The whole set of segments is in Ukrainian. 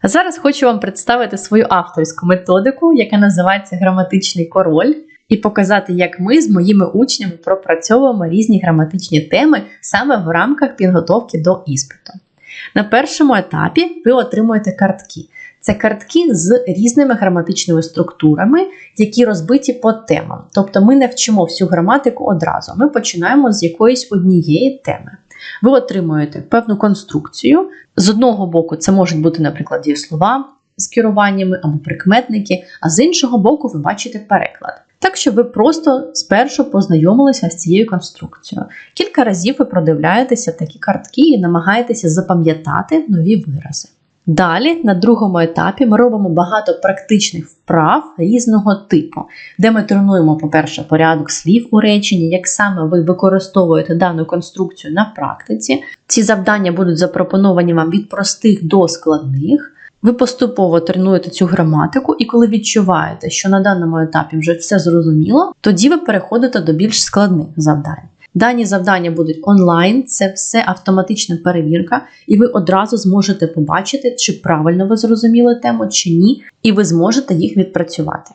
А зараз хочу вам представити свою авторську методику, яка називається граматичний король, і показати, як ми з моїми учнями пропрацьовуємо різні граматичні теми саме в рамках підготовки до іспиту. На першому етапі ви отримуєте картки. Це картки з різними граматичними структурами, які розбиті по темам. Тобто ми не вчимо всю граматику одразу. Ми починаємо з якоїсь однієї теми. Ви отримуєте певну конструкцію. З одного боку, це можуть бути, наприклад, дієслова з керуваннями або прикметники, а з іншого боку, ви бачите переклад. Так, щоб ви просто спершу познайомилися з цією конструкцією. Кілька разів ви продивляєтеся такі картки і намагаєтеся запам'ятати нові вирази. Далі, на другому етапі, ми робимо багато практичних вправ різного типу, де ми тренуємо, по-перше, порядок слів у реченні, як саме ви використовуєте дану конструкцію на практиці. Ці завдання будуть запропоновані вам від простих до складних. Ви поступово тренуєте цю граматику, і коли відчуваєте, що на даному етапі вже все зрозуміло, тоді ви переходите до більш складних завдань. Дані завдання будуть онлайн, це все автоматична перевірка, і ви одразу зможете побачити, чи правильно ви зрозуміли тему, чи ні, і ви зможете їх відпрацювати.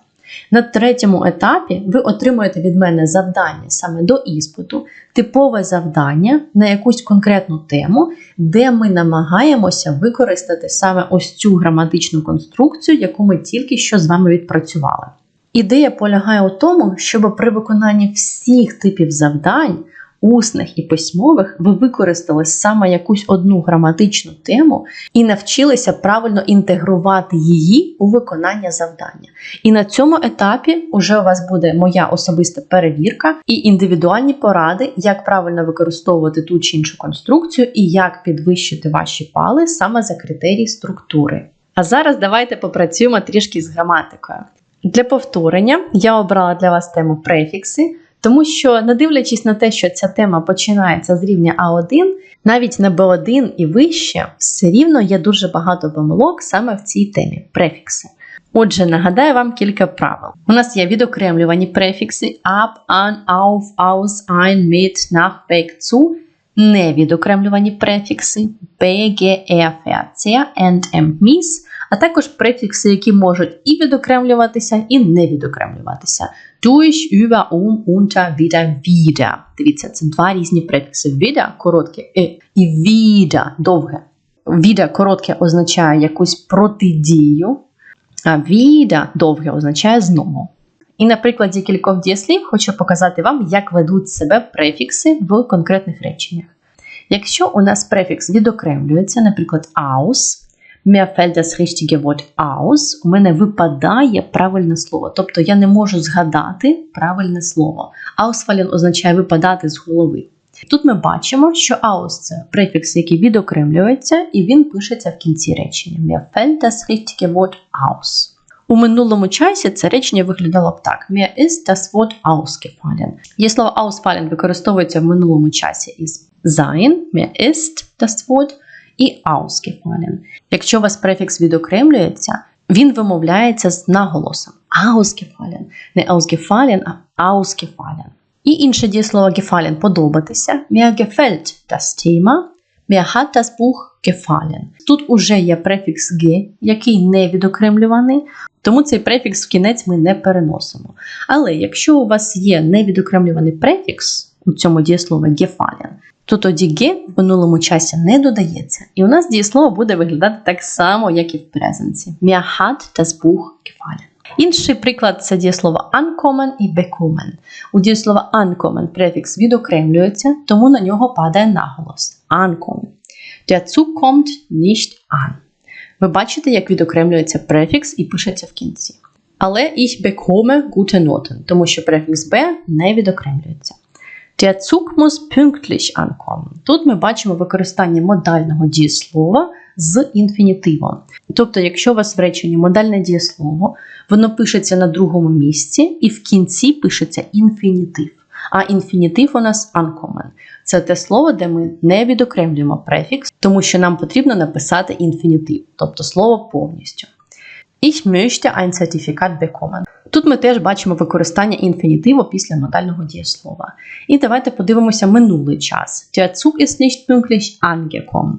На третьому етапі ви отримуєте від мене завдання саме до іспиту, типове завдання на якусь конкретну тему, де ми намагаємося використати саме ось цю граматичну конструкцію, яку ми тільки що з вами відпрацювали. Ідея полягає у тому, щоб при виконанні всіх типів завдань, усних і письмових, ви використали саме якусь одну граматичну тему і навчилися правильно інтегрувати її у виконання завдання. І на цьому етапі вже у вас буде моя особиста перевірка і індивідуальні поради, як правильно використовувати ту чи іншу конструкцію і як підвищити ваші бали саме за критерії структури. А зараз давайте попрацюємо трішки з граматикою. Для повторення я обрала для вас тему префікси, тому що, не дивлячись на те, що ця тема починається з рівня А1, навіть на Б1 і вище, все рівно є дуже багато помилок саме в цій темі префікси. Отже, нагадаю вам кілька правил. У нас є відокремлювані префікси ab, an, auf, aus, ein, mit, nach, weg, zu, невідокремлювані префікси b, g, er, zer, end, em, mis, а також префікси, які можуть і відокремлюватися, і не відокремлюватися. Durch, über, um, unter, wieder, wieder. Дивіться, це два різні префікси. Wieder – коротке «е» і wieder – довге. Wieder коротке означає якусь протидію, а wieder довге означає знову. І на прикладі кількох дієслів хочу показати вам, як ведуть себе префікси в конкретних реченнях. Якщо у нас префікс відокремлюється, наприклад, aus, mir fällt das richtige Wort aus, у мене випадає правильне слово. Тобто я не можу згадати правильне слово. Ausfallen означає випадати з голови. Тут ми бачимо, що aus це префікс, який відокремлюється, і він пишеться в кінці речення. Mir fällt das richtige Wort aus. У минулому часі це речення виглядало б так: Mir ist das Wort ausgefallen. Є слово ausfallen використовується в минулому часі із sein, mir ist das Wort, і ausgefallen. Якщо у вас префікс відокремлюється, він вимовляється з наголосом ausgefallen. Не ausgefallen, а ausgefallen. І інше дієслово gefallen – подобатися. Mir gefällt das Thema. Mir hat das Buch gefallen. Тут уже є префікс «г», який не відокремлюваний, тому цей префікс в кінець ми не переносимо. Але якщо у вас є невідокремлюваний префікс у цьому дієслові gefallen, то тоді «г» в минулому часі не додається. І у нас дієслово буде виглядати так само, як і в презенці. Mir hat das Buch. Інший приклад це дієслово ankommen і bekommen. У дієслова ankommen префікс відокремлюється, тому на нього падає наголос. Ankommen. Der Zug kommt nicht an. Ви бачите, як відокремлюється префікс і пишеться в кінці. Але ich bekomme gute Noten, тому що префікс B не відокремлюється. Der Zug muss pünktlich ankommen. Тут ми бачимо використання модального дієслова з інфінітивом. Тобто, якщо у вас в реченні модальне дієслово, воно пишеться на другому місці і в кінці пишеться інфінітив. А інфінітив у нас uncommon. Це те слово, де ми не відокремлюємо префікс, тому що нам потрібно написати інфінітив, тобто слово повністю. Ich möchte ein Zertifikat bekommen. Тут ми теж бачимо використання інфінітиву після модального дієслова. І давайте подивимося минулий час. Der ist nicht pünktlich angekommen.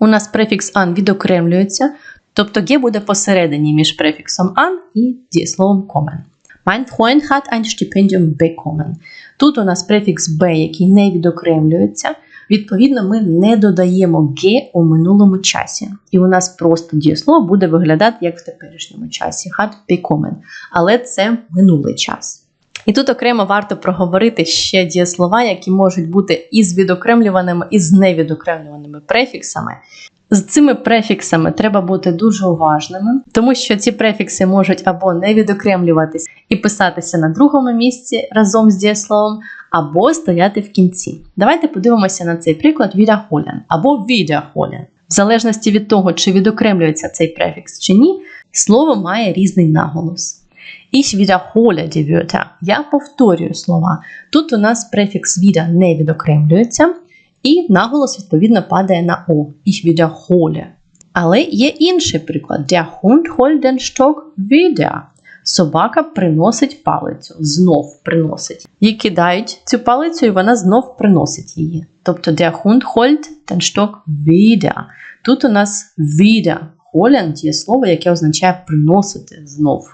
У нас префікс an відокремлюється, Тобто Г буде посередині між префіксом an і дієсловом kommen. Mein Freund hat ein Stipendium bekommen. Тут у нас префікс Б, який не відокремлюється. Відповідно, ми не додаємо Г у минулому часі. І у нас просто дієслово буде виглядати як в теперішньому часі. Hat bekommen. Але це минулий час. І тут окремо варто проговорити ще дієслова, які можуть бути із відокремлюваними, і з невідокремлюваними префіксами. З цими префіксами треба бути дуже уважними, тому що ці префікси можуть або не відокремлюватись і писатися на другому місці разом з дієсловом, або стояти в кінці. Давайте подивимося на цей приклад wiederholen або wiederholen. В залежності від того, чи відокремлюється цей префікс чи ні, слово має різний наголос. Ich wiederhole die Wörter. Я повторюю слова. Тут у нас префікс wieder не відокремлюється, і наголос відповідно падає на О. Ich wiederhole. Але є інший приклад. Der Hund holt den Stock wieder. Собака приносить палицю, знов приносить. Їй кидають цю палицю, і вона знов приносить її. Тобто der Hund holt den Stock wieder. Тут у нас wieder. Holen є слово, яке означає приносити знов.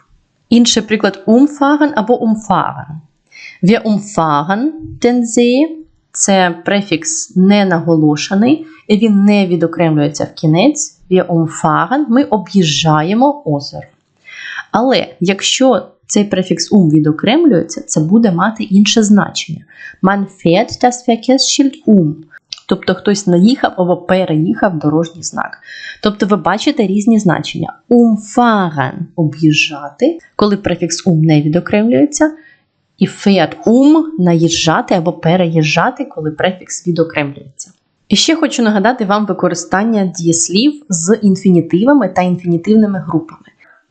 Інший приклад umfahren або umfahren. Wir umfahren den See. Це префікс не наголошений, і він не відокремлюється в кінець. Wir umfahren, ми об'їжджаємо озеро. Але якщо цей префікс ум відокремлюється, це буде мати інше значення. Man fährt das Verkehrsschild um. Тобто хтось наїхав або переїхав дорожній знак. Тобто ви бачите різні значення. Umfahren – об'їжджати, коли префікс ум не відокремлюється, і fährt um – наїжджати або переїжджати, коли префікс відокремлюється. І ще хочу нагадати вам використання дієслів з інфінітивами та інфінітивними групами.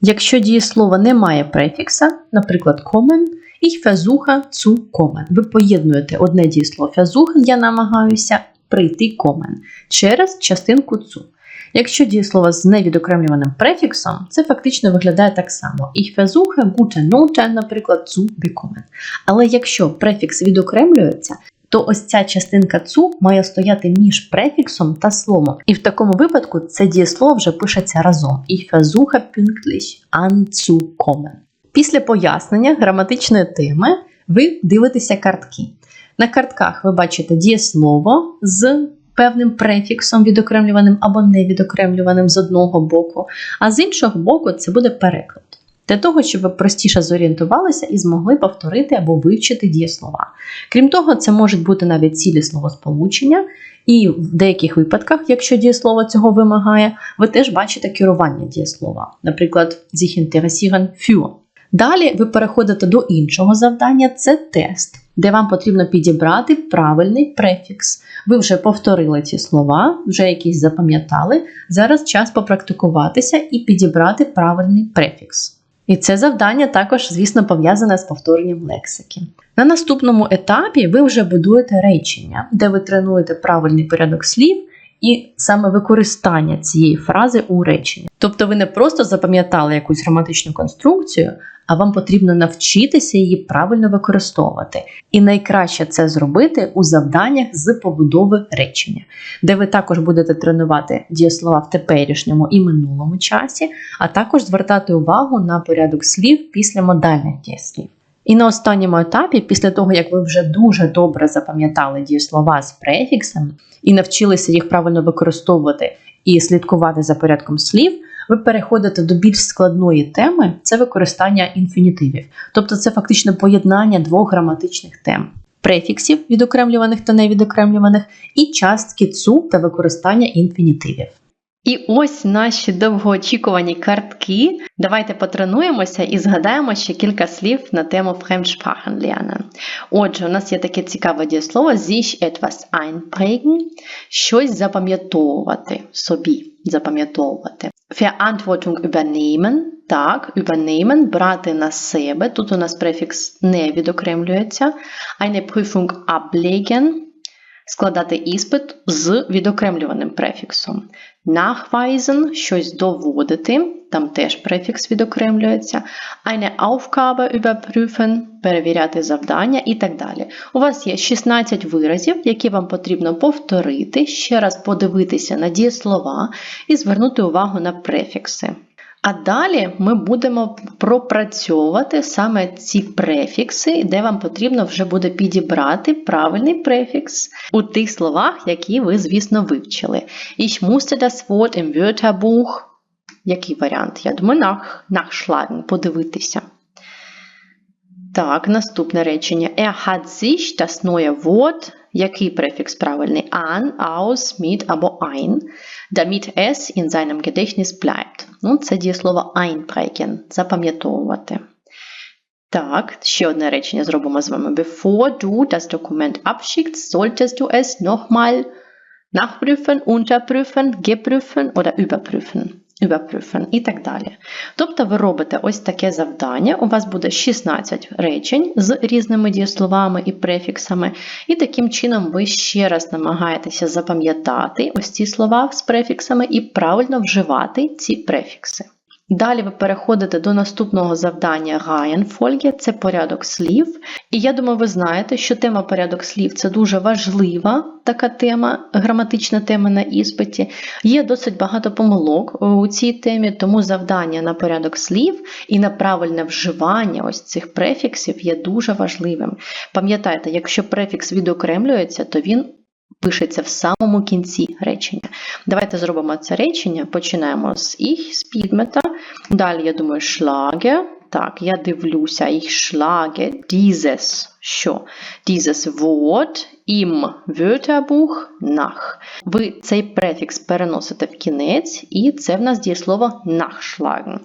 Якщо дієслово не має префікса, наприклад, kommen, ich versuche zu kommen. Ви поєднуєте одне дієслово versuchen, я намагаюся прийти kommen через частинку zu. Якщо дієслово з невідокремлюваним префіксом, це фактично виглядає так само. Ich versuche gute Note, наприклад, zu bekommen. Але якщо префікс відокремлюється, то ось ця частинка цу має стояти між префіксом та словом. І в такому випадку це дієслово вже пишеться разом. Ich versuche pünktlich anzukommen. Після пояснення граматичної теми ви дивитеся картки. На картках ви бачите дієслово з певним префіксом відокремлюваним або невідокремлюваним з одного боку, а з іншого боку це буде переклад. Для того, щоб ви простіше зорієнтувалися і змогли повторити або вивчити дієслова. Крім того, це можуть бути навіть цілі словосполучення, і в деяких випадках, якщо дієслово цього вимагає, ви теж бачите керування дієслова, наприклад, sich für. Далі ви переходите до іншого завдання це тест, де вам потрібно підібрати правильний префікс. Ви вже повторили ці слова, вже якісь запам'ятали. Зараз час попрактикуватися і підібрати правильний префікс. І це завдання також, звісно, пов'язане з повторенням лексики. На наступному етапі ви вже будуєте речення, де ви тренуєте правильний порядок слів і саме використання цієї фрази у реченні. Тобто ви не просто запам'ятали якусь граматичну конструкцію, а вам потрібно навчитися її правильно використовувати. І найкраще це зробити у завданнях з побудови речення, де ви також будете тренувати дієслова в теперішньому і минулому часі, а також звертати увагу на порядок слів після модальних дієслів. І на останньому етапі, після того, як ви вже дуже добре запам'ятали дієслова з префіксами і навчилися їх правильно використовувати і слідкувати за порядком слів, ви переходите до більш складної теми це використання інфінітивів. Тобто це фактично поєднання двох граматичних тем. Префіксів відокремлюваних та невідокремлюваних, і частки цу та використання інфінітивів. І ось наші довгоочікувані картки. Давайте потренуємося і згадаємо ще кілька слів на тему Fremdsprachen lernen. Отже, у нас є таке цікаве дієслово sich etwas einprägen, щось запам'ятовувати собі, запам'ятовувати. Verantwortung übernehmen, так, übernehmen, брати на себе. Тут у нас префікс не відокремлюється. Eine Prüfung ablegen, складати іспит з відокремлюваним префіксом. Nachweisen – щось доводити. там теж префікс відокремлюється. Eine Aufgabe überprüfen, перевіряти завдання і так далі. У вас є 16 виразів, які вам потрібно повторити, ще раз подивитися на дієслова і звернути увагу на префікси. А далі ми будемо пропрацьовувати саме ці префікси, де вам потрібно вже буде підібрати правильний префікс у тих словах, які ви, звісно, вивчили. Ich musste das Wort im Wörterbuch. Який варіант? Я думаю, nach, nachschlagen, подивитися. Так, наступне речення. Er hat sich das neue Wort, який префікс правильний? An, aus, mit або ein, damit es in seinem Gedächtnis bleibt. Ну, це дієслово einprägen, запам'ятовувати. Так, ще одне речення зробимо з вами. Bevor du das Dokument abschickst, solltest du es nochmal nachprüfen, unterprüfen, geprüfen oder überprüfen. Überprüfen і так далі. Тобто ви робите ось таке завдання, у вас буде 16 речень з різними дієсловами і префіксами, і таким чином ви ще раз намагаєтеся запам'ятати ось ці слова з префіксами і правильно вживати ці префікси. Далі ви переходите до наступного завдання Reihenfolge, це порядок слів. І я думаю, ви знаєте, що тема порядок слів це дуже важлива така тема, граматична тема на іспиті. Є досить багато помилок у цій темі, тому завдання на порядок слів і на правильне вживання ось цих префіксів є дуже важливим. Пам'ятайте, якщо префікс відокремлюється, то він пишеться в самому кінці речення. Давайте зробимо це речення. Починаємо з ich, з підмета. Далі, я думаю, schlage. Так, я дивлюся, ich schlage dieses, що? Dieses Wort im Wörterbuch nach. Ви цей префікс переносите в кінець, і це в нас дієслово nachschlagen,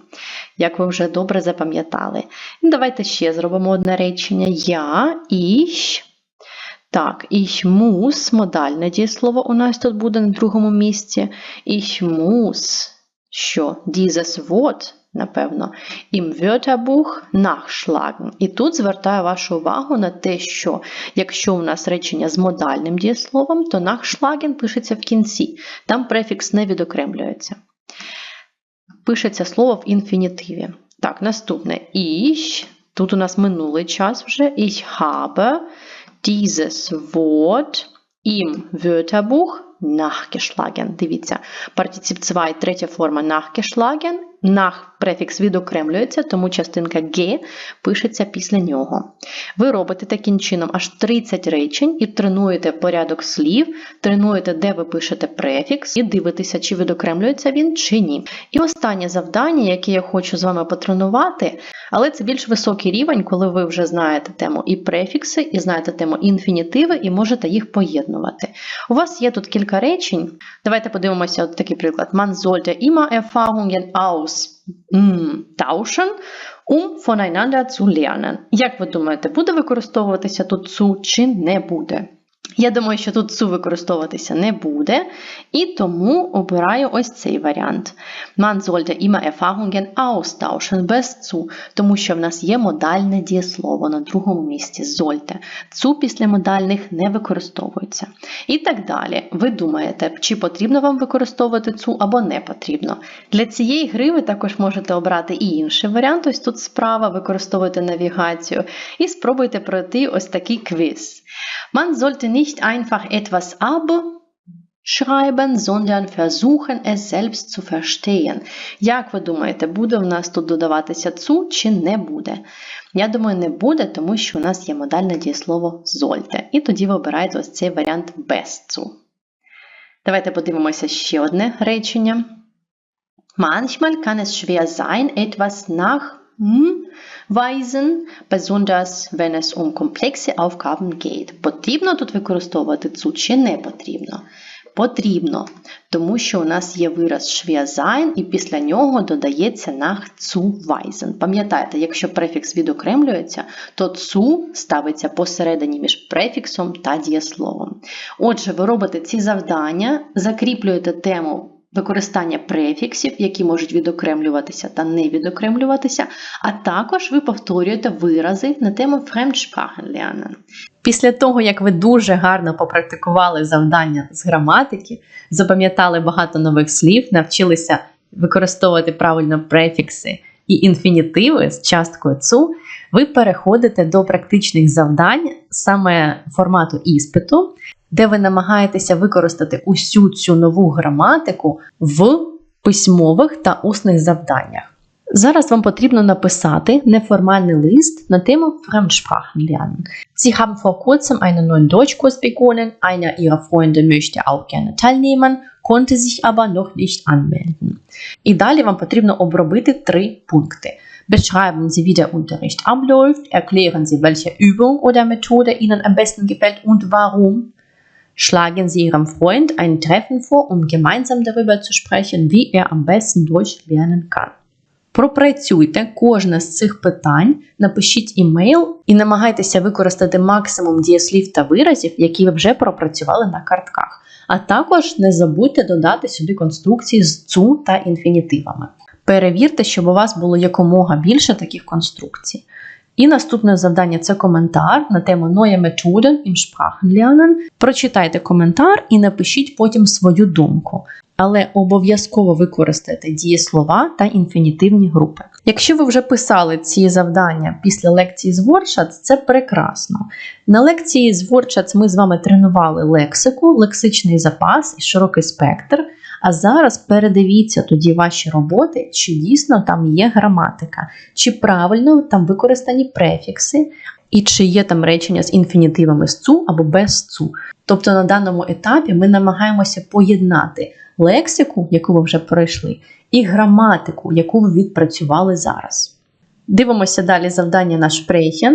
як ви вже добре запам'ятали. Давайте ще зробимо одне речення. Я, ich, так, ich muss, модальне дієслово у нас тут буде на другому місці. Ich muss, що dieses Wort, напевно, im Wörterbuch nachschlagen. І тут звертаю вашу увагу на те, що якщо у нас речення з модальним дієсловом, то nachschlagen пишеться в кінці. Там префікс не відокремлюється. Пишеться слово в інфінітиві. Так, наступне ich. Тут у нас минулий час вже. Ich habe dieses Wort im Wörterbuch nachgeschlagen. Дивіться, партицip 2, третя форма nachgeschlagen. Нах префікс відокремлюється, тому частинка Г пишеться після нього. Ви робите таким чином аж 30 речень і тренуєте порядок слів, тренуєте, де ви пишете префікс, і дивитеся, чи відокремлюється він, чи ні. І останнє завдання, яке я хочу з вами потренувати, але це більш високий рівень, коли ви вже знаєте тему і префікси, і знаєте тему інфінітиви, і можете їх поєднувати. У вас є тут кілька речень. Давайте подивимося от такий приклад. Man sollte immer Erfahrungen austauschen, um voneinander zu lernen. Як ви думаєте, буде використовуватися тут цу чи не буде? Я думаю, що тут цу використовуватися не буде, і тому обираю ось цей варіант. Man sollte immer Erfahrungen austauschen без цу, тому що в нас є модальне дієслово на другому місці sollte. Цу після модальних не використовується. І так далі. Ви думаєте, чи потрібно вам використовувати цу або не потрібно. Для цієї гри ви також можете обрати і інший варіант. Ось тут справа, використовуйте навігацію, і спробуйте пройти ось такий квіз. Man sollte nicht einfach etwas abschreiben, sondern versuchen, es selbst zu verstehen. Як ви думаєте, буде в нас тут додаватися цу чи не буде? Я думаю, не буде, тому що у нас є модальне дієслово sollte. І тоді ви обираєте ось цей варіант без цу. Давайте подивимося ще одне речення. Manchmal kann es schwer sein, etwas nach weisen, besonders wenn es um komplexe Aufgaben geht. Потрібно тут використовувати цу чи не потрібно? Потрібно, тому що у нас є вираз schwer sein, і після нього додається nach zu weisen. Пам'ятайте, якщо префікс відокремлюється, то цу ставиться посередині між префіксом та дієсловом. Отже, ви робите ці завдання, закріплюєте тему використання префіксів, які можуть відокремлюватися та не відокремлюватися, а також ви повторюєте вирази на тему Fremdsprachenlernen. Після того, як ви дуже гарно попрактикували завдання з граматики, запам'ятали багато нових слів, навчилися використовувати правильно префікси і інфінітиви з часткою цу, ви переходите до практичних завдань саме формату іспиту, де ви намагаєтеся використати усю цю нову граматику в письмових та усних завданнях. Зараз вам потрібно написати неформальний лист на тему Fremdsprachen lernen. Sie haben vor kurzem einen neuen Deutschkurs begonnen. Einer Ihrer Freunde möchte auch gerne teilnehmen, konnte sich aber noch nicht anmelden. І далі вам потрібно обробити три пункти. Beschreiben Sie, wie der Unterricht abläuft, erklären Sie, welche Übung oder Methode Ihnen am besten gefällt und warum. Schlagen Sie Ihrem Freund ein Treffen vor, um gemeinsam darüber zu sprechen, wie er am besten Deutsch lernen kann. Пропрацюйте кожне з цих питань, напишіть імейл і намагайтеся використати максимум дієслів та виразів, які ви вже пропрацювали на картках. А також не забудьте додати сюди конструкції з цу та інфінітивами. Перевірте, щоб у вас було якомога більше таких конструкцій. І наступне завдання це коментар на тему Neue Methoden im Sprachenlernen. Прочитайте коментар і напишіть потім свою думку. Але обов'язково використайте дієслова та інфінітивні групи. Якщо ви вже писали ці завдання після лекції з Wordshots, це прекрасно. На лекції з Wordshots ми з вами тренували лексику, лексичний запас і широкий спектр. А зараз передивіться тоді ваші роботи, чи дійсно там є граматика, чи правильно там використані префікси, і чи є там речення з інфінітивами з цу або без цу. Тобто на даному етапі ми намагаємося поєднати лексику, яку ви вже пройшли, і граматику, яку ви відпрацювали зараз. Дивимося далі завдання на Sprechen.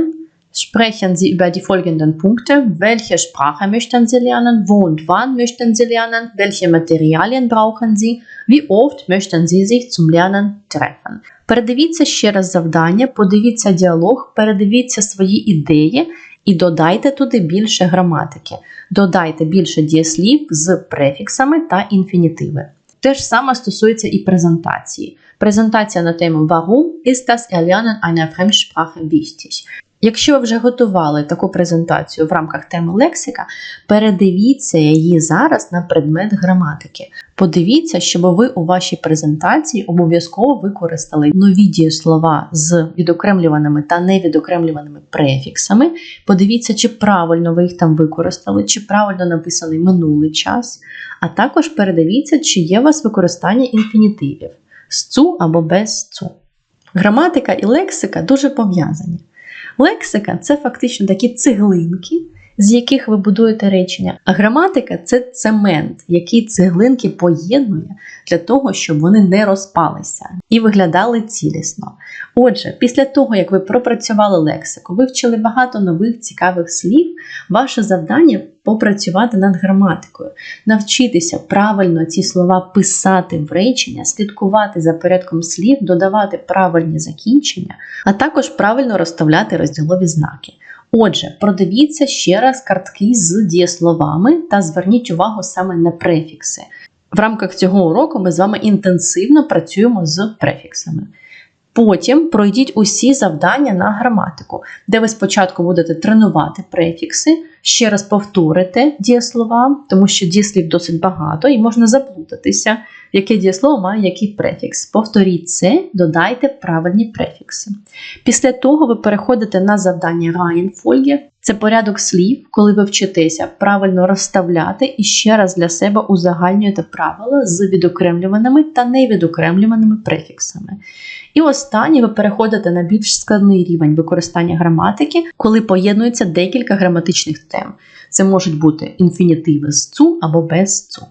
Sprechen Sie über die folgenden Punkte. Welche Sprache möchten Sie lernen? Wo und wann möchten Sie lernen? Welche Materialien brauchen Sie? Wie oft möchten Sie sich zum Lernen treffen? Передивіться ще раз завдання, подивіться діалог, передивіться свої ідеї і додайте туди більше граматики. Додайте більше дієслів з префіксами та інфінітиви. Те ж саме стосується і презентації. Презентація на тему Warum ist das Erlernen einer Fremdsprache wichtig? Якщо ви вже готували таку презентацію в рамках теми лексика, передивіться її зараз на предмет граматики. Подивіться, щоб ви у вашій презентації обов'язково використали нові дієслова з відокремлюваними та невідокремлюваними префіксами. Подивіться, чи правильно ви їх там використали, чи правильно написаний минулий час. А також передивіться, чи є у вас використання інфінітивів з цу або без цу. Граматика і лексика дуже пов'язані. Лексика це фактично такі цеглинки, з яких ви будуєте речення. А граматика це цемент, який цеглинки поєднує для того, щоб вони не розпалися і виглядали цілісно. Отже, після того, як ви пропрацювали лексику, вивчили багато нових цікавих слів, ваше завдання попрацювати над граматикою, навчитися правильно ці слова писати в речення, слідкувати за порядком слів, додавати правильні закінчення, а також правильно розставляти розділові знаки. Отже, продивіться ще раз картки з дієсловами та зверніть увагу саме на префікси. В рамках цього уроку ми з вами інтенсивно працюємо з префіксами. Потім пройдіть усі завдання на граматику, де ви спочатку будете тренувати префікси, ще раз повторите дієслова, тому що дієслів досить багато і можна заплутатися, яке дієслово має який префікс. Повторіть це, додайте правильні префікси. Після того ви переходите на завдання Reihenfolge. Це порядок слів, коли ви вчитеся правильно розставляти і ще раз для себе узагальнюєте правила з відокремлюваними та невідокремлюваними префіксами. І останнє ви переходите на більш складний рівень використання граматики, коли поєднуються декілька граматичних тем. Це можуть бути інфінітиви з цу або без цу.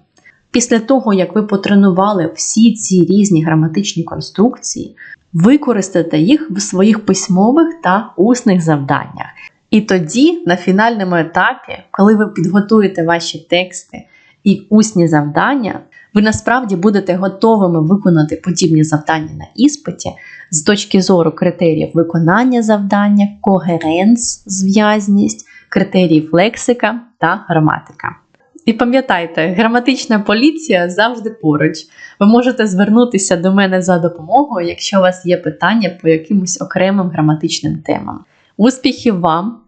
Після того, як ви потренували всі ці різні граматичні конструкції, використайте їх в своїх письмових та усних завданнях. І тоді, на фінальному етапі, коли ви підготуєте ваші тексти і усні завдання, ви насправді будете готовими виконати подібні завдання на іспиті з точки зору критеріїв виконання завдання, когеренс, зв'язність, критеріїв лексика та граматика. І пам'ятайте, граматична поліція завжди поруч. Ви можете звернутися до мене за допомогою, якщо у вас є питання по якимось окремим граматичним темам. Успіхів вам!